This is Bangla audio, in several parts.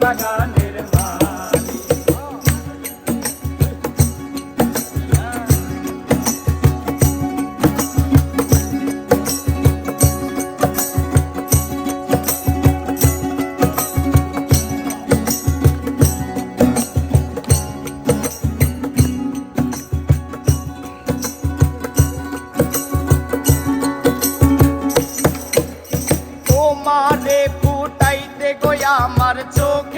সেই আমার চোখের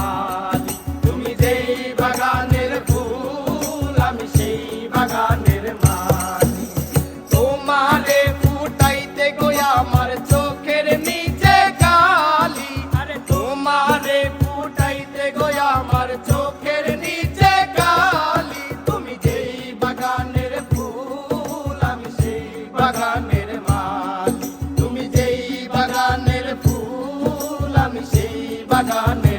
চোখের নিচে কালি, তুমি যেই বাগানের ফুল বাগানের তুমি যেই বাগানের ফুল, আমি সেই বাগানের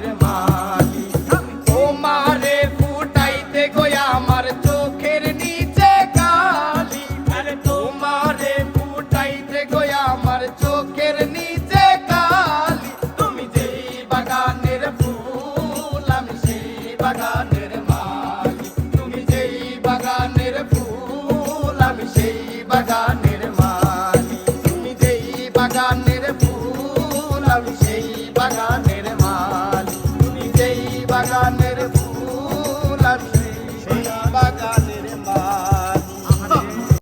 Saga